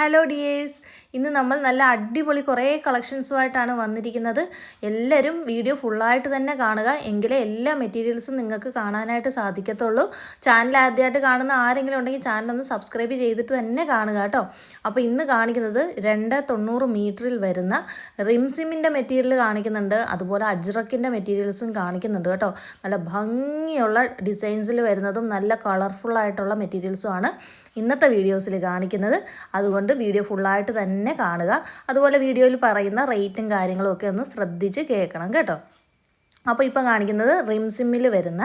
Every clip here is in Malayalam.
ഹലോ ഡിയേഴ്സ് ഇന്ന് നമ്മൾ നല്ല അടിപൊളി കുറേ കളക്ഷൻസുമായിട്ടാണ് വന്നിരിക്കുന്നത്. എല്ലാവരും വീഡിയോ ഫുള്ളായിട്ട് തന്നെ കാണുക. എങ്കിലേ എല്ലാ മെറ്റീരിയൽസും നിങ്ങൾക്ക് കാണാനായിട്ട് സാധിക്കത്തുള്ളൂ. ചാനൽ ആദ്യമായിട്ട് കാണുന്ന ആരെങ്കിലും ഉണ്ടെങ്കിൽ ചാനൽ ഒന്ന് സബ്സ്ക്രൈബ് ചെയ്തിട്ട് തന്നെ കാണുക കേട്ടോ. അപ്പോൾ ഇന്ന് കാണിക്കുന്നത് രണ്ട് തൊണ്ണൂറ് മീറ്ററിൽ വരുന്ന റിംസിമിന്റെ മെറ്റീരിയൽ കാണിക്കുന്നുണ്ട്. അതുപോലെ അജ്രക്കിന്റെ മെറ്റീരിയൽസും കാണിക്കുന്നുണ്ട് കേട്ടോ. നല്ല ഭംഗിയുള്ള ഡിസൈൻസിൽ വരുന്നതും നല്ല കളർഫുള്ളായിട്ടുള്ള മെറ്റീരിയൽസുമാണ് ഇന്നത്തെ വീഡിയോസിൽ കാണിക്കുന്നത്. അതുകൊണ്ട് വീഡിയോ ഫുള്ളായിട്ട് തന്നെ കാണുക. അതുപോലെ വീഡിയോയിൽ പറയുന്ന റേറ്റും കാര്യങ്ങളും ഒക്കെ ഒന്ന് ശ്രദ്ധിച്ച് കേൾക്കണം കേട്ടോ. അപ്പോൾ ഇപ്പോൾ കാണിക്കുന്നത് റിംസിമ്മിൽ വരുന്ന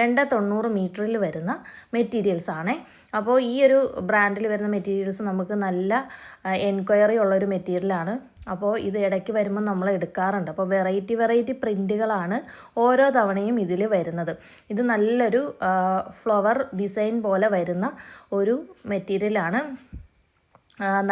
രണ്ട് തൊണ്ണൂറ് മീറ്ററിൽ വരുന്ന മെറ്റീരിയൽസ് ആണേ. അപ്പോൾ ഈ ഒരു ബ്രാൻഡിൽ വരുന്ന മെറ്റീരിയൽസ് നമുക്ക് നല്ല എൻക്വയറി ഉള്ളൊരു മെറ്റീരിയലാണ് അപ്പോൾ ഇത് ഇടയ്ക്ക് വരുമ്പോൾ നമ്മൾ എടുക്കാറുണ്ട്. അപ്പോൾ വെറൈറ്റി വെറൈറ്റി പ്രിന്റുകളാണ് ഓരോ തവണയും ഇതിൽ വരുന്നത്. ഇത് നല്ലൊരു ഫ്ലവർ ഡിസൈൻ പോലെ വരുന്ന ഒരു മെറ്റീരിയലാണ്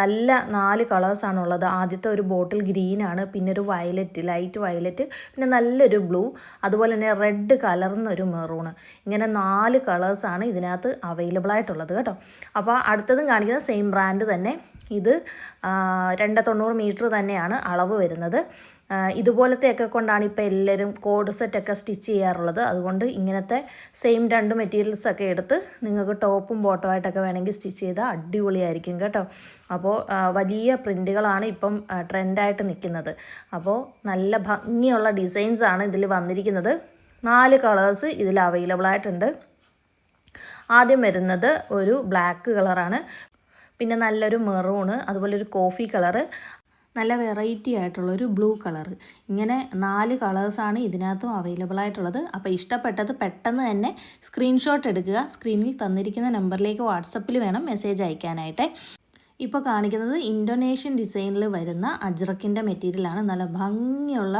നല്ല നാല് കളേഴ്സാണ് ഉള്ളത്. ആദ്യത്തെ ഒരു ബോട്ടിൽ ഗ്രീനാണ് പിന്നെ ഒരു വയലറ്റ് ലൈറ്റ് വയലറ്റ് പിന്നെ നല്ലൊരു ബ്ലൂ അതുപോലെ തന്നെ റെഡ് കലർന്നൊരു മെറൂണ് ഇങ്ങനെ നാല് കളേഴ്സാണ് ഇതിനകത്ത് അവൈലബിൾ ആയിട്ടുള്ളത് കേട്ടോ. അപ്പോൾ അടുത്തതും കാണിക്കുന്ന സെയിം ബ്രാൻഡ് തന്നെ. ഇത് രണ്ട് തൊണ്ണൂറ് മീറ്റർ തന്നെയാണ് അളവ് വരുന്നത്. ഇതുപോലത്തെയൊക്കെ കൊണ്ടാണ് ഇപ്പോൾ എല്ലാവരും കോഡ് സെറ്റൊക്കെ സ്റ്റിച്ച് ചെയ്യാറുള്ളത്. അതുകൊണ്ട് ഇങ്ങനത്തെ സെയിം രണ്ട് മെറ്റീരിയൽസ് ഒക്കെ എടുത്ത് നിങ്ങൾക്ക് ടോപ്പും ബോട്ടവും ആയിട്ടൊക്കെ വേണമെങ്കിൽ സ്റ്റിച്ച് ചെയ്താൽ അടിപൊളിയായിരിക്കും കേട്ടോ. അപ്പോൾ വലിയ പ്രിന്റുകളാണ് ഇപ്പം ട്രെൻഡായിട്ട് നിൽക്കുന്നത്. അപ്പോൾ നല്ല ഭംഗിയുള്ള ഡിസൈൻസ് ആണ് ഇതിൽ വന്നിരിക്കുന്നത്. നാല് കളേഴ്സ് ഇതിൽ അവൈലബിൾ ആയിട്ടുണ്ട്. ആദ്യം വരുന്നത് ഒരു ബ്ലാക്ക് കളറാണ് പിന്നെ നല്ലൊരു മെറൂണ് അതുപോലെ ഒരു കോഫി കളറ് നല്ല വെറൈറ്റി ആയിട്ടുള്ളൊരു ബ്ലൂ കളറ് ഇങ്ങനെ നാല് കളേഴ്സാണ് ഇതിനകത്തും അവൈലബിൾ ആയിട്ടുള്ളത്. അപ്പോൾ ഇഷ്ടപ്പെട്ടത് പെട്ടെന്ന് തന്നെ സ്ക്രീൻഷോട്ട് എടുക്കുക. സ്ക്രീനിൽ തന്നിരിക്കുന്ന നമ്പറിലേക്ക് വാട്സപ്പിൽ വേണം മെസ്സേജ് അയക്കാനായിട്ട്. ഇപ്പോൾ കാണിക്കുന്നത് ഇൻഡോനേഷ്യൻ ഡിസൈനിൽ വരുന്ന അജ്രക്കിന്റെ മെറ്റീരിയലാണ്. നല്ല ഭംഗിയുള്ള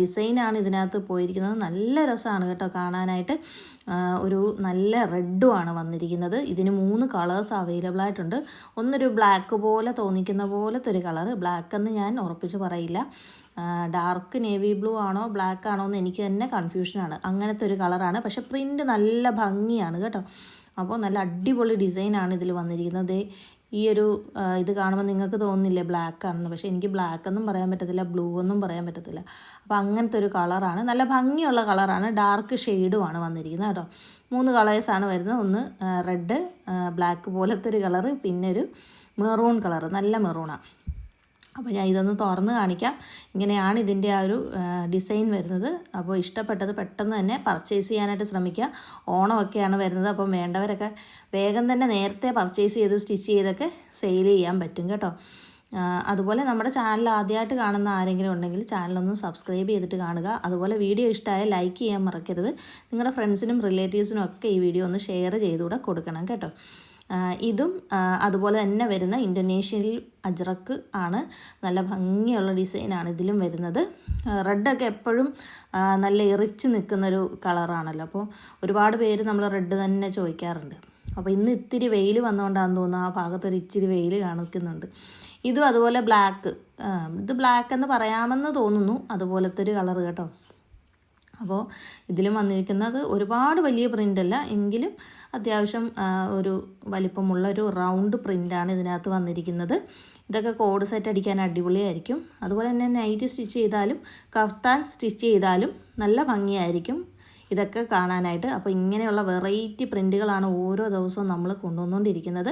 ഡിസൈനാണ് ഇതിനകത്ത് പോയിരിക്കുന്നത്. നല്ല രസമാണ് കേട്ടോ കാണാനായിട്ട്. ഒരു നല്ല റെഡും ആണ് വന്നിരിക്കുന്നത്. ഇതിന് മൂന്ന് കളേഴ്സ് അവൈലബിൾ ആയിട്ടുണ്ട്. ഒന്നൊരു ബ്ലാക്ക് പോലെ തോന്നിക്കുന്ന പോലത്തെ ഒരു കളർ ബ്ലാക്ക് എന്ന് ഞാൻ ഉറപ്പിച്ച് പറയില്ല. ഡാർക്ക് നേവി ബ്ലൂ ആണോ ബ്ലാക്ക് ആണോ എന്ന് എനിക്ക് തന്നെ കൺഫ്യൂഷനാണ് അങ്ങനത്തെ ഒരു കളറാണ്. പക്ഷെ പ്രിന്റ് നല്ല ഭംഗിയാണ് കേട്ടോ. അപ്പോൾ നല്ല അടിപൊളി ഡിസൈനാണ് ഇതിൽ വന്നിരിക്കുന്നത്. ഈ ഒരു ഇത് കാണുമ്പോൾ നിങ്ങൾക്ക് തോന്നുന്നില്ലേ ബ്ലാക്ക് ആണെന്ന്? പക്ഷേ എനിക്ക് ബ്ലാക്ക് എന്നും പറയാൻ പറ്റത്തില്ല ബ്ലൂ എന്നും പറയാൻ പറ്റത്തില്ല. അപ്പോൾ അങ്ങനത്തെ ഒരു കളറാണ് നല്ല ഭംഗിയുള്ള കളറാണ് ഡാർക്ക് ഷെയ്ഡുമാണ് വന്നിരിക്കുന്നത് കേട്ടോ. മൂന്ന് കളേഴ്സാണ് വരുന്നത്. ഒന്ന് റെഡ് ബ്ലാക്ക് പോലത്തെ ഒരു കളറ് പിന്നെ ഒരു മെറൂൺ കളറ് നല്ല മെറൂണാണ് അപ്പോൾ ഞാൻ ഇതൊന്ന് തുറന്ന് കാണിക്കാം. ഇങ്ങനെയാണ് ഇതിന്റെ ആ ഒരു ഡിസൈൻ വരുന്നത്. അപ്പോൾ ഇഷ്ടപ്പെട്ടത് പെട്ടെന്ന് തന്നെ പർച്ചേസ് ചെയ്യാനായിട്ട് ശ്രമിക്കുക. ഓണമൊക്കെയാണ് വരുന്നത്. അപ്പം വേണ്ടവരൊക്കെ വേഗം തന്നെ നേരത്തെ പർച്ചേസ് ചെയ്ത് സ്റ്റിച്ച് ചെയ്തൊക്കെ സെയിൽ ചെയ്യാൻ പറ്റും കേട്ടോ. അതുപോലെ നമ്മുടെ ചാനൽ ആദ്യമായിട്ട് കാണുന്ന ആരെങ്കിലും ഉണ്ടെങ്കിൽ ചാനലൊന്ന് സബ്സ്ക്രൈബ് ചെയ്തിട്ട് കാണുക. അതുപോലെ വീഡിയോ ഇഷ്ടമായ ലൈക്ക് ചെയ്യാൻ മറക്കരുത്. നിങ്ങളുടെ ഫ്രണ്ട്സിനും റിലേറ്റീവ്സിനും ഒക്കെ ഈ വീഡിയോ ഒന്ന് ഷെയർ ചെയ്തുകൂടെ കൊടുക്കണം കേട്ടോ. ഇതും അതുപോലെ തന്നെ വരുന്ന ഇൻഡോനേഷ്യയിൽ അജ്രക്ക് ആണ്. നല്ല ഭംഗിയുള്ള ഡിസൈനാണ് ഇതിലും വരുന്നത്. റെഡൊക്കെ എപ്പോഴും നല്ല എറിച്ച് നിൽക്കുന്നൊരു കളറാണല്ലോ അപ്പോൾ ഒരുപാട് പേര് നമ്മൾ റെഡ് തന്നെ ചോദിക്കാറുണ്ട്. അപ്പോൾ ഇന്ന് ഇത്തിരി വെയിൽ വന്നുകൊണ്ടാണെന്ന് തോന്നുന്നു. ആ ഭാഗത്തൊരു ഇച്ചിരി വെയിൽ കാണിക്കുന്നുണ്ട്. ഇതും അതുപോലെ ബ്ലാക്ക് ഇത് ബ്ലാക്ക് എന്ന് പറയാമെന്ന് തോന്നുന്നു. അതുപോലത്തെ ഒരു കളർ കേട്ടോ. അപ്പോൾ ഇതിലും വന്നിരിക്കുന്നത് ഒരുപാട് വലിയ പ്രിന്റ് അല്ല. എങ്കിലും അത്യാവശ്യം ഒരു വലിപ്പമുള്ള ഒരു റൗണ്ട് പ്രിന്റാണ് ഇതിനകത്ത് വന്നിരിക്കുന്നത്. ഇതൊക്കെ കോഡ് സെറ്റ് അടിക്കാൻ അടിപൊളിയായിരിക്കും. അതുപോലെ തന്നെ നൈറ്റ് സ്റ്റിച്ച് ചെയ്താലും കഫ്താൻ സ്റ്റിച്ച് ചെയ്താലും നല്ല ഭംഗിയായിരിക്കും ഇതൊക്കെ കാണാനായിട്ട്. അപ്പോൾ ഇങ്ങനെയുള്ള വെറൈറ്റി പ്രിന്റുകളാണ് ഓരോ ദിവസവും നമ്മൾ കൊണ്ടുവന്നുകൊണ്ടിരിക്കുന്നത്.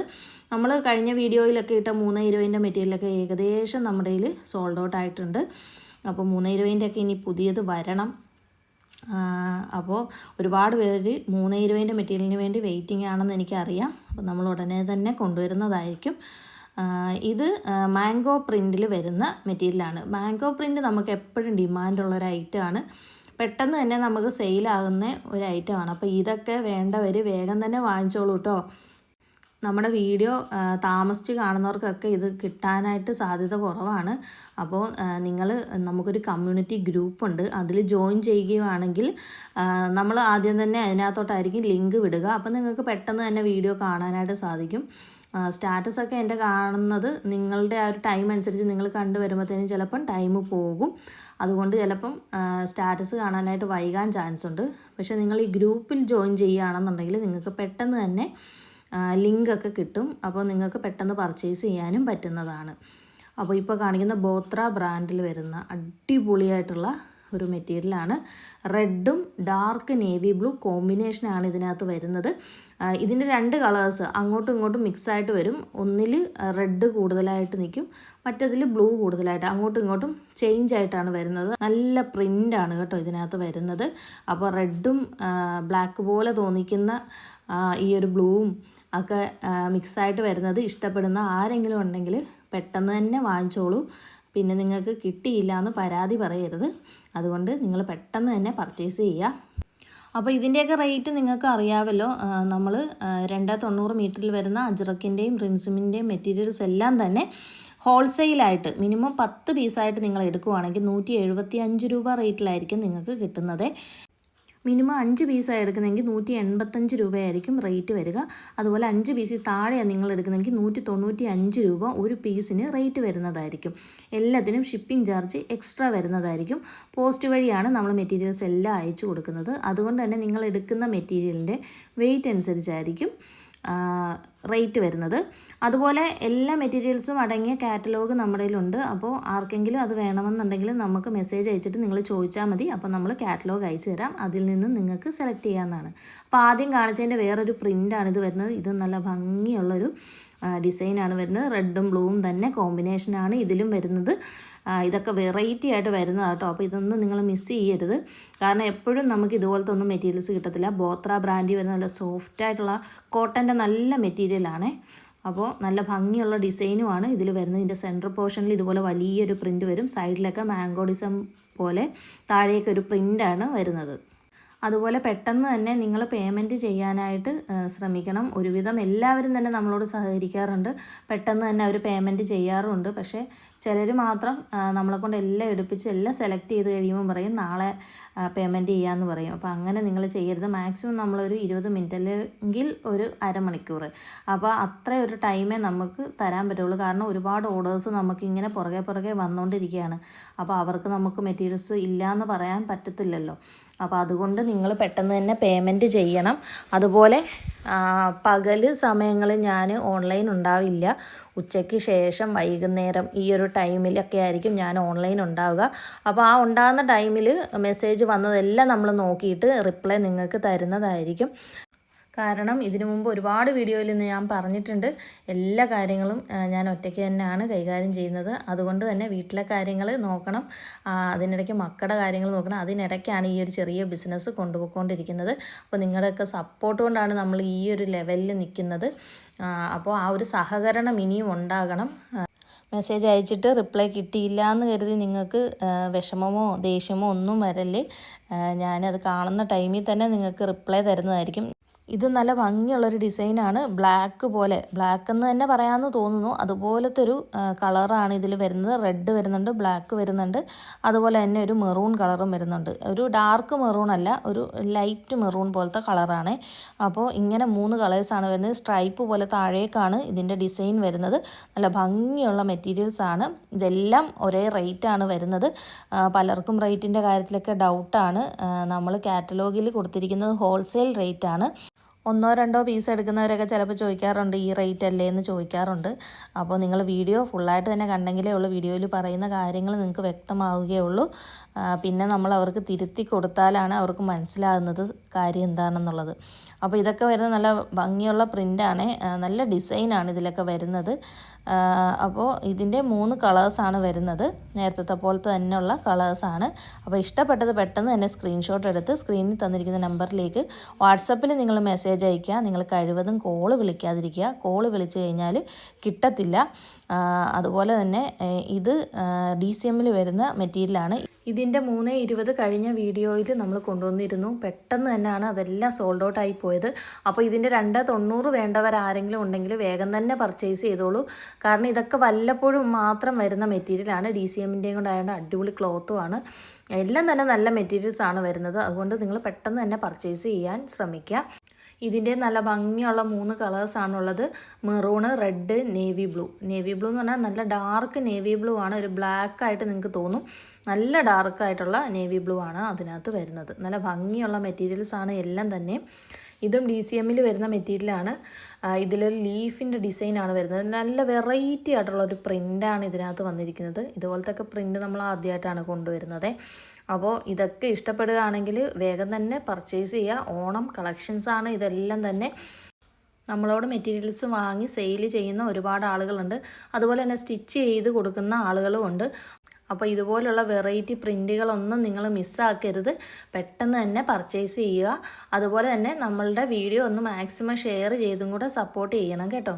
നമ്മൾ കഴിഞ്ഞ വീഡിയോയിലൊക്കെ ഇട്ട മൂന്ന് ഇരുപതിന്റെ മെറ്റീരിയലൊക്കെ ഏകദേശം നമ്മുടെ കയ്യിൽ സോൾഡ് ഔട്ട് ആയിട്ടുണ്ട്. അപ്പോൾ മൂന്ന് ഇരുപതിന്റെ ഒക്കെ ഇനി പുതിയത് വരണം. അപ്പോൾ ഒരുപാട് പേര് മൂന്ന് ഇരുപതിന്റെ മെറ്റീരിയലിന് വേണ്ടി വെയിറ്റിംഗ് ആണെന്ന് എനിക്കറിയാം. അപ്പോൾ നമ്മൾ ഉടനെ തന്നെ കൊണ്ടുവരുന്നതായിരിക്കും. ഇത് മാംഗോ പ്രിന്റിൽ വരുന്ന മെറ്റീരിയലാണ് മാംഗോ പ്രിന്റ് നമുക്ക് എപ്പോഴും ഡിമാൻഡുള്ള ഒരു ഐറ്റമാണ് പെട്ടെന്ന് തന്നെ നമുക്ക് സെയിലാകുന്ന ഒരു ഐറ്റമാണ് അപ്പോൾ ഇതൊക്കെ വേണ്ടവർ വേഗം തന്നെ വാങ്ങിച്ചോളൂ കേട്ടോ നമ്മുടെ വീഡിയോ താമസിച്ച് കാണുന്നവർക്കൊക്കെ ഇത് കിട്ടാനായിട്ട് സാധ്യത കുറവാണ്. അപ്പോൾ നിങ്ങൾ നമുക്കൊരു കമ്മ്യൂണിറ്റി ഗ്രൂപ്പുണ്ട്. അതിൽ ജോയിൻ ചെയ്യുകയാണെങ്കിൽ നമ്മൾ ആദ്യം തന്നെ അതിനകത്തോട്ടായിരിക്കും ലിങ്ക് വിടുക. അപ്പോൾ നിങ്ങൾക്ക് പെട്ടെന്ന് തന്നെ വീഡിയോ കാണാനായിട്ട് സാധിക്കും. സ്റ്റാറ്റസ് ഒക്കെ എന്റെ കാണുന്നത് നിങ്ങളുടെ ആ ഒരു ടൈം അനുസരിച്ച് നിങ്ങൾ കണ്ടു വരുമ്പോഴത്തേനും ചിലപ്പം ടൈം പോകും. അതുകൊണ്ട് ചിലപ്പം സ്റ്റാറ്റസ് കാണാനായിട്ട് വൈകാൻ ചാൻസ് ഉണ്ട് പക്ഷേ നിങ്ങൾ ഈ ഗ്രൂപ്പിൽ ജോയിൻ ചെയ്യുകയാണെന്നുണ്ടെങ്കിൽ നിങ്ങൾക്ക് പെട്ടെന്ന് തന്നെ ലിങ്കൊക്കെ കിട്ടും. അപ്പോൾ നിങ്ങൾക്ക് പെട്ടെന്ന് പർച്ചേസ് ചെയ്യാനും പറ്റുന്നതാണ്. അപ്പോൾ ഇപ്പോൾ കാണിക്കുന്ന ബോത്ര ബ്രാൻഡിൽ വരുന്ന അടിപൊളിയായിട്ടുള്ള ഒരു മെറ്റീരിയലാണ്. റെഡും ഡാർക്ക് നേവി ബ്ലൂ കോമ്പിനേഷനാണ് ഇതിനകത്ത് വരുന്നത്. ഇതിന്റെ രണ്ട് കളേഴ്സ് അങ്ങോട്ടും ഇങ്ങോട്ടും മിക്സ് ആയിട്ട് വരും. ഒന്നിൽ റെഡ് കൂടുതലായിട്ട് നിൽക്കും. മറ്റതിൽ ബ്ലൂ കൂടുതലായിട്ട് അങ്ങോട്ടും ഇങ്ങോട്ടും ചേഞ്ച് ആയിട്ടാണ് വരുന്നത്. നല്ല പ്രിന്റാണ് കേട്ടോ ഇതിനകത്ത് വരുന്നത്. അപ്പോൾ റെഡും ബ്ലാക്ക് പോലെ തോന്നിക്കുന്ന ഈ ഒരു ബ്ലൂവും ഒക്കെ മിക്സായിട്ട് വരുന്നത്. ഇഷ്ടപ്പെടുന്ന ആരെങ്കിലും ഉണ്ടെങ്കിൽ പെട്ടെന്ന് തന്നെ വാങ്ങിച്ചോളൂ. പിന്നെ നിങ്ങൾക്ക് കിട്ടിയില്ല എന്ന് പരാതി പറയരുത്. അതുകൊണ്ട് നിങ്ങൾ പെട്ടെന്ന് തന്നെ പർച്ചേസ് ചെയ്യുക. അപ്പോൾ ഇതിന്റെയൊക്കെ റേറ്റ് നിങ്ങൾക്ക് അറിയാമല്ലോ. നമ്മൾ രണ്ട് തൊണ്ണൂറ് മീറ്ററിൽ വരുന്ന അജ്രക്കിന്റെയും റിംസിമിന്റെയും മെറ്റീരിയൽസ് എല്ലാം തന്നെ ഹോൾസെയിലായിട്ട് മിനിമം പത്ത് പീസായിട്ട് നിങ്ങൾ എടുക്കുവാണെങ്കിൽ നൂറ്റി എഴുപത്തി അഞ്ച് രൂപ റേറ്റിലായിരിക്കും നിങ്ങൾക്ക് കിട്ടുന്നത്. മിനിമം അഞ്ച് പീസാണ് എടുക്കുന്നതെങ്കിൽ നൂറ്റി എൺപത്തഞ്ച് രൂപയായിരിക്കും റേറ്റ് വരിക. അതുപോലെ അഞ്ച് പീസിൽ താഴെയാണ് നിങ്ങൾ എടുക്കുന്നതെങ്കിൽ നൂറ്റി തൊണ്ണൂറ്റി അഞ്ച് രൂപ ഒരു പീസിന് റേറ്റ് വരുന്നതായിരിക്കും. എല്ലാത്തിനും ഷിപ്പിംഗ് ചാർജ് എക്സ്ട്രാ വരുന്നതായിരിക്കും. പോസ്റ്റ് വഴിയാണ് നമ്മൾ മെറ്റീരിയൽസ് എല്ലാം അയച്ചു കൊടുക്കുന്നത്. അതുകൊണ്ട് തന്നെ നിങ്ങൾ എടുക്കുന്ന മെറ്റീരിയലിന്റെ വെയിറ്റ് അനുസരിച്ചായിരിക്കും. റേറ്റ് വരുന്നത്. അതുപോലെ എല്ലാ മെറ്റീരിയൽസും അടങ്ങിയ കാറ്റലോഗ് നമ്മുടെ കയ്യിലുണ്ട്. അപ്പോൾ ആർക്കെങ്കിലും അത് വേണമെന്നുണ്ടെങ്കിൽ നമുക്ക് മെസ്സേജ് അയച്ചിട്ട് നിങ്ങൾ ചോദിച്ചാൽ മതി. അപ്പോൾ നമ്മൾ കാറ്റലോഗ് അയച്ചു തരാം. അതിൽ നിന്ന് നിങ്ങൾക്ക് സെലക്ട് ചെയ്യാവുന്നതാണ്. അപ്പോൾ ആദ്യം കാണിച്ചതിന്റെ വേറൊരു പ്രിന്റാണ് ഇത് വരുന്നത്. ഇത് നല്ല ഭംഗിയുള്ളൊരു ഡിസൈനാണ് വരുന്നത്. റെഡും ബ്ലൂവും തന്നെ കോമ്പിനേഷനാണ് ഇതിലും വരുന്നത്. ഇതൊക്കെ വെറൈറ്റി ആയിട്ട് വരുന്നതാണ് കേട്ടോ അപ്പോൾ ഇതൊന്നും നിങ്ങൾ മിസ് ചെയ്യരുത്. കാരണം എപ്പോഴും നമുക്ക് ഇതുപോലത്തെ ഒന്നും മെറ്റീരിയൽസ് കിട്ടത്തില്ല. ബോത്ര ബ്രാൻഡിൽ വരുന്ന നല്ല സോഫ്റ്റ് ആയിട്ടുള്ള കോട്ടന്റെ നല്ല മെറ്റീരിയലാണേ അപ്പോൾ നല്ല ഭംഗിയുള്ള ഡിസൈനുമാണ് ഇതിൽ വരുന്നത്. ഇതിന്റെ സെന്റർ പോർഷനിൽ ഇതുപോലെ വലിയൊരു പ്രിന്റ് വരും. സൈഡിലൊക്കെ മാംഗോ ഡിസം പോലെ താഴേക്ക് ഒരു പ്രിന്റാണ് വരുന്നത്. അതുപോലെ പെട്ടെന്ന് തന്നെ നിങ്ങൾ പേയ്മെന്റ് ചെയ്യാനായിട്ട് ശ്രമിക്കണം. ഒരുവിധം എല്ലാവരും തന്നെ നമ്മളോട് സഹകരിക്കാറുണ്ട്. പെട്ടെന്ന് തന്നെ അവർ പേയ്മെന്റ് ചെയ്യാറുണ്ട്. പക്ഷേ ചിലർ മാത്രം നമ്മളെ കൊണ്ട് എല്ലാം എടുപ്പിച്ച് എല്ലാം സെലക്ട് ചെയ്ത് കഴിയുമ്പോൾ പറയും നാളെ പേയ്മെന്റ് ചെയ്യാമെന്ന് പറയും. അപ്പോൾ അങ്ങനെ നിങ്ങൾ ചെയ്യരുത്. മാക്സിമം നമ്മളൊരു ഇരുപത് മിനിറ്റ് അല്ലെങ്കിൽ ഒരു അരമണിക്കൂർ. അപ്പോൾ അത്ര ഒരു ടൈമേ നമുക്ക് തരാൻ പറ്റുള്ളൂ. കാരണം ഒരുപാട് ഓർഡേഴ്സ് നമുക്ക് ഇങ്ങനെ പുറകെ പുറകെ വന്നുകൊണ്ടിരിക്കുകയാണ് അപ്പോൾ അവർക്ക് നമുക്ക് മെറ്റീരിയൽസ് ഇല്ലയെന്ന് പറയാൻ പറ്റത്തില്ലല്ലോ. അപ്പോൾ അതുകൊണ്ട് നിങ്ങൾ പെട്ടെന്ന് തന്നെ പേയ്മെന്റ് ചെയ്യണം. അതുപോലെ പകൽ സമയങ്ങളിൽ ഞാൻ ഓൺലൈൻ ഉണ്ടാവില്ല. ഉച്ചയ്ക്ക് ശേഷം വൈകുന്നേരം ഈ ഒരു ടൈമിലൊക്കെ ആയിരിക്കും ഞാൻ ഓൺലൈൻ ഉണ്ടാവുക. അപ്പോൾ ആ ഉണ്ടാകുന്ന ടൈമിൽ മെസ്സേജ് വന്നതെല്ലാം നമ്മൾ നോക്കിയിട്ട് റിപ്ലൈ നിങ്ങൾക്ക് തരുന്നതായിരിക്കും. കാരണം ഇതിനു മുമ്പ് ഒരുപാട് വീഡിയോയിൽ നിന്ന് ഞാൻ പറഞ്ഞിട്ടുണ്ട്. എല്ലാ കാര്യങ്ങളും ഞാൻ ഒറ്റയ്ക്ക് തന്നെയാണ് കൈകാര്യം ചെയ്യുന്നത്. അതുകൊണ്ട് തന്നെ വീട്ടിലെ കാര്യങ്ങൾ നോക്കണം. അതിനിടയ്ക്ക് മക്കളുടെ കാര്യങ്ങൾ നോക്കണം. അതിനിടയ്ക്കാണ് ഈ ഒരു ചെറിയ ബിസിനസ് കൊണ്ടുപോയിക്കൊണ്ടിരിക്കുന്നത്. അപ്പോൾ നിങ്ങളുടെയൊക്കെ സപ്പോർട്ട് കൊണ്ടാണ് നമ്മൾ ഈ ഒരു ലെവലിൽ നിൽക്കുന്നത്. അപ്പോൾ ആ ഒരു സഹകരണം ഇനിയും ഉണ്ടാകണം. മെസ്സേജ് അയച്ചിട്ട് റിപ്ലൈ കിട്ടിയില്ല എന്ന് കരുതി നിങ്ങൾക്ക് വിഷമമോ ദേഷ്യമോ ഒന്നും വരല്ലേ? ഞാനത് കാണുന്ന ടൈമിൽ തന്നെ നിങ്ങൾക്ക് റിപ്ലൈ തരുന്നതായിരിക്കും. ഇത് നല്ല ഭംഗിയുള്ളൊരു ഡിസൈനാണ്. ബ്ലാക്ക് പോലെ. ബ്ലാക്ക് എന്ന് തന്നെ പറയാമെന്ന് തോന്നുന്നു. അതുപോലത്തെ ഒരു കളറാണ് ഇതിൽ വരുന്നത്. റെഡ് വരുന്നുണ്ട് ബ്ലാക്ക് വരുന്നുണ്ട്. അതുപോലെ തന്നെ ഒരു മെറൂൺ കളറും വരുന്നുണ്ട്. ഒരു ഡാർക്ക് മെറൂൺ അല്ല ഒരു ലൈറ്റ് മെറൂൺ പോലത്തെ കളറാണ്. അപ്പോൾ ഇങ്ങനെ മൂന്ന് കളേഴ്സാണ് വരുന്നത്. സ്ട്രൈപ്പ് പോലെ താഴേക്കാണ് ഇതിന്റെ ഡിസൈൻ വരുന്നത്. നല്ല ഭംഗിയുള്ള മെറ്റീരിയൽസാണ് ഇതെല്ലാം ഒരേ റേറ്റാണ് വരുന്നത്. പലർക്കും റേറ്റിന്റെ കാര്യത്തിലൊക്കെ ഡൗട്ടാണ് നമ്മൾ കാറ്റലോഗിൽ കൊടുത്തിരിക്കുന്നത് ഹോൾസെയിൽ റേറ്റാണ് ഒന്നോ രണ്ടോ പീസ് എടുക്കുന്നവരൊക്കെ ചിലപ്പോൾ ചോദിക്കാറുണ്ട് ഈ റേറ്റ് അല്ലേ? എന്ന് ചോദിക്കാറുണ്ട്. അപ്പോൾ നിങ്ങൾ വീഡിയോ ഫുള്ളായിട്ട് തന്നെ കണ്ടെങ്കിലേ ഉള്ളൂ. വീഡിയോയിൽ പറയുന്ന കാര്യങ്ങൾ നിങ്ങൾക്ക് വ്യക്തമാവുകയുള്ളൂ പിന്നെ നമ്മൾ അവർക്ക് തിരുത്തി കൊടുത്താലാണ് അവർക്ക് മനസ്സിലാകുന്നത് കാര്യം എന്താണെന്നുള്ളത്. അപ്പോൾ ഇതൊക്കെ വരുന്ന നല്ല ഭംഗിയുള്ള പ്രിന്റാണ്. നല്ല ഡിസൈനാണ് ഇതിലൊക്കെ വരുന്നത്. അപ്പോൾ ഇതിന്റെ മൂന്ന് കളേഴ്സാണ് വരുന്നത്. നേരത്തെ പോലത്തെ തന്നെയുള്ള കളേഴ്സാണ് അപ്പോൾ ഇഷ്ടപ്പെട്ടത് പെട്ടെന്ന് തന്നെ സ്ക്രീൻഷോട്ട് എടുത്ത് സ്ക്രീനിൽ തന്നിരിക്കുന്ന നമ്പറിലേക്ക് വാട്സപ്പിൽ നിങ്ങൾ മെസ്സേജ് അയയ്ക്കുക. നിങ്ങൾ കഴിവതും കോൾ വിളിക്കാതിരിക്കുക. കോൾ വിളിച്ചു കഴിഞ്ഞാൽ കിട്ടത്തില്ല. അതുപോലെ തന്നെ ഇത് ഡി സി എമ്മിൽ വരുന്ന മെറ്റീരിയലാണ്. ഇതിന്റെ മൂന്ന് ഇരുപത് കഴിഞ്ഞ വീഡിയോയിൽ നമ്മൾ കൊണ്ടുവന്നിരുന്നു. പെട്ടെന്ന് തന്നെയാണ് അതെല്ലാം സോൾഡ് ഔട്ട് ആയി പോയത്. അപ്പോൾ ഇതിന്റെ രണ്ട് തൊണ്ണൂറ് വേണ്ടവർ ആരെങ്കിലും ഉണ്ടെങ്കിൽ വേഗം തന്നെ പർച്ചേസ് ചെയ്തോളൂ. കാരണം ഇതൊക്കെ വല്ലപ്പോഴും മാത്രം വരുന്ന മെറ്റീരിയലാണ് ഡി സി എമ്മിന്റെയും കൊണ്ടായത് അടിപൊളി ക്ലോത്തുമാണ് എല്ലാം തന്നെ നല്ല മെറ്റീരിയൽസ് ആണ് വരുന്നത്. അതുകൊണ്ട് നിങ്ങൾ പെട്ടെന്ന് തന്നെ പർച്ചേസ് ചെയ്യാൻ ശ്രമിക്കുക. ഇതിന്റെ നല്ല ഭംഗിയുള്ള മൂന്ന് കളേഴ്സാണുള്ളത്. Maroon red navy blue. Navy blue എന്ന് പറഞ്ഞാൽ നല്ല ഡാർക്ക് നേവി ബ്ലൂ ആണ്. ഒരു ബ്ലാക്ക് ആയിട്ട് നിങ്ങൾക്ക് തോന്നും. നല്ല ഡാർക്കായിട്ടുള്ള നേവി ബ്ലൂ ആണ് അതിനകത്ത് വരുന്നത്. നല്ല ഭംഗിയുള്ള മെറ്റീരിയൽസ് ആണ് എല്ലാം തന്നെ. ഇതും ഡി സി എമ്മിൽ വരുന്ന മെറ്റീരിയലാണ് ഇതിലൊരു ലീഫിന്റെ ഡിസൈനാണ് വരുന്നത്. നല്ല വെറൈറ്റി ആയിട്ടുള്ള ഒരു പ്രിന്റാണ് ഇതിനകത്ത് വന്നിരിക്കുന്നത്. ഇതുപോലത്തെ പ്രിന്റ് നമ്മൾ ആദ്യമായിട്ടാണ് കൊണ്ടുവരുന്നത്. അപ്പോൾ ഇതൊക്കെ ഇഷ്ടപ്പെടുകയാണെങ്കിൽ വേഗം തന്നെ പർച്ചേസ് ചെയ്യുക. ഓണം കളക്ഷൻസാണ് ഇതെല്ലാം തന്നെ. നമ്മളോട് മെറ്റീരിയൽസ് വാങ്ങി സെയിൽ ചെയ്യുന്ന ഒരുപാട് ആളുകളുണ്ട്. അതുപോലെ തന്നെ സ്റ്റിച്ച് ചെയ്ത് കൊടുക്കുന്ന ആളുകളുമുണ്ട് അപ്പോൾ ഇതുപോലുള്ള വെറൈറ്റി പ്രിന്റുകളൊന്നും നിങ്ങൾ മിസ്സാക്കരുത് പെട്ടെന്ന് തന്നെ പർച്ചേസ് ചെയ്യുക. അതുപോലെ തന്നെ നമ്മളുടെ വീഡിയോ ഒന്ന് മാക്സിമം ഷെയർ ചെയ്തും കൂടെ സപ്പോർട്ട് ചെയ്യണം കേട്ടോ.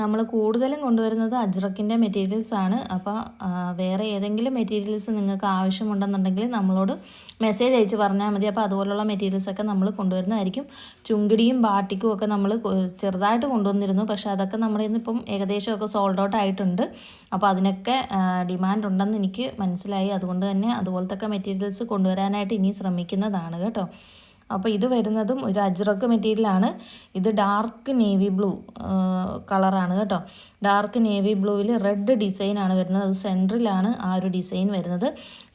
നമ്മൾ കൂടുതലും കൊണ്ടുവരുന്നത് അജ്രക്കിന്റെ മെറ്റീരിയൽസ് ആണ്. അപ്പോൾ വേറെ ഏതെങ്കിലും മെറ്റീരിയൽസ് നിങ്ങൾക്ക് ആവശ്യമുണ്ടെന്നുണ്ടെങ്കിൽ നമ്മളോട് മെസ്സേജ് അയച്ച് പറഞ്ഞാൽ മതി. അപ്പോൾ അതുപോലുള്ള മെറ്റീരിയൽസൊക്കെ നമ്മൾ കൊണ്ടുവരുന്നതായിരിക്കും. ചുങ്കിടിയും ബാട്ടിക്കും ഒക്കെ നമ്മൾ ചെറുതായിട്ട് കൊണ്ടുവന്നിരുന്നു. പക്ഷെ അതൊക്കെ നമ്മുടെ ഇന്ന് ഇപ്പം ഏകദേശമൊക്കെ സോൾഡ് ഔട്ട് ആയിട്ടുണ്ട്. അപ്പോൾ അതിനൊക്കെ ഡിമാൻഡ് ഉണ്ടെന്ന് എനിക്ക് മനസ്സിലായി. അതുകൊണ്ട് തന്നെ അതുപോലത്തെ മെറ്റീരിയൽസ് കൊണ്ടുവരാനായിട്ട് ഇനി ശ്രമിക്കുന്നതാണ് കേട്ടോ. അപ്പോൾ ഇത് വരുന്നതും ഒരു അജ്രക്ക് മെറ്റീരിയലാണ് ഇത് ഡാർക്ക് നേവി ബ്ലൂ കളറാണ് കേട്ടോ. ഡാർക്ക് നേവി ബ്ലൂവിൽ റെഡ് ഡിസൈനാണ് വരുന്നത്. അത് സെന്ററിലാണ് ആ ഒരു ഡിസൈൻ വരുന്നത്.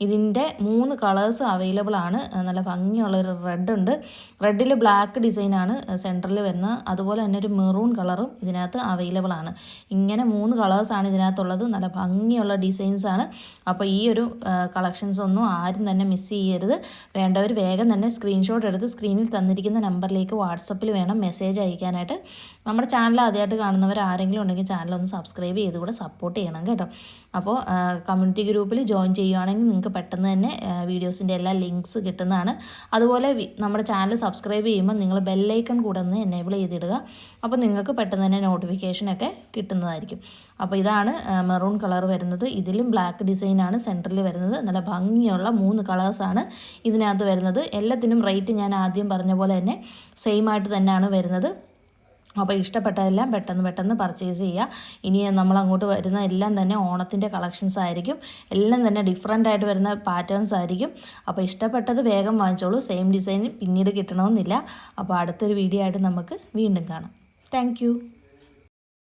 ഇതിന്റെ മൂന്ന് കളേഴ്സ് അവൈലബിൾ ആണ്. നല്ല ഭംഗിയുള്ളൊരു റെഡ് ഉണ്ട്. റെഡിൽ ബ്ലാക്ക് ഡിസൈനാണ് സെന്ററിൽ വരുന്നത്. അതുപോലെ തന്നെ ഒരു മെറൂൺ കളറും ഇതിനകത്ത് അവൈലബിൾ ആണ്. ഇങ്ങനെ മൂന്ന് കളേഴ്സാണ് ഇതിനകത്തുള്ളത്. നല്ല ഭംഗിയുള്ള ഡിസൈൻസ് ആണ്. അപ്പോൾ ഈ ഒരു കളക്ഷൻസ് ഒന്നും ആരും തന്നെ മിസ് ചെയ്യരുത്. വേണ്ടവർ വേഗം തന്നെ സ്ക്രീൻഷോട്ട് എടുത്ത് സ്ക്രീനിൽ തന്നിരിക്കുന്ന നമ്പറിലേക്ക് വാട്സപ്പിൽ വേണം മെസ്സേജ് അയക്കാനായിട്ട്. നമ്മുടെ ചാനൽ ആദ്യമായിട്ട് കാണുന്നവർ ആരെങ്കിലും ഉണ്ടെങ്കിൽ ചാനൽ ഒന്ന് സബ്സ്ക്രൈബ് ചെയ്ത് കൂടെ സപ്പോർട്ട് ചെയ്യണം കേട്ടോ. അപ്പോൾ കമ്മ്യൂണിറ്റി ഗ്രൂപ്പിൽ ജോയിൻ ചെയ്യുകയാണെങ്കിൽ നിങ്ങൾക്ക് പെട്ടെന്ന് തന്നെ വീഡിയോസിന്റെ എല്ലാ ലിങ്ക്സ് കിട്ടുന്നതാണ്. അതുപോലെ നമ്മുടെ ചാനൽ സബ്സ്ക്രൈബ് ചെയ്യുമ്പോൾ നിങ്ങൾ ബെല്ലൈക്കൺ കൂടെ ഒന്ന് എനേബിൾ ചെയ്തിടുക. അപ്പോൾ നിങ്ങൾക്ക് പെട്ടെന്ന് തന്നെ നോട്ടിഫിക്കേഷനൊക്കെ കിട്ടുന്നതായിരിക്കും. അപ്പോൾ ഇതാണ് മെറൂൺ കളർ വരുന്നത്. ഇതിലും ബ്ലാക്ക് ഡിസൈനാണ് സെന്ററിൽ വരുന്നത്. നല്ല ഭംഗിയുള്ള മൂന്ന് കളേഴ്സാണ് ഇതിനകത്ത് വരുന്നത്. എല്ലാത്തിനും റേറ്റ് ഞാൻ ആദ്യം പറഞ്ഞ പോലെ തന്നെ സെയിം ആയിട്ട് തന്നെയാണ് വരുന്നത്. അപ്പോൾ ഇഷ്ടപ്പെട്ടതെല്ലാം പെട്ടെന്ന് പെട്ടെന്ന് പർച്ചേസ് ചെയ്യുക. ഇനി നമ്മൾ അങ്ങോട്ട് വരുന്ന എല്ലാം തന്നെ ഓണത്തിന്റെ കളക്ഷൻസ് ആയിരിക്കും. എല്ലാം തന്നെ ഡിഫറെന്റ് ആയിട്ട് വരുന്ന പാറ്റേൺസ് ആയിരിക്കും. അപ്പോൾ ഇഷ്ടപ്പെട്ടത് വേഗം വാങ്ങിച്ചോളൂ. സെയിം ഡിസൈൻ പിന്നീട് കിട്ടണമെന്നില്ല. അപ്പോൾ അടുത്തൊരു വീഡിയോ ആയിട്ട് നമുക്ക് വീണ്ടും കാണാം. താങ്ക്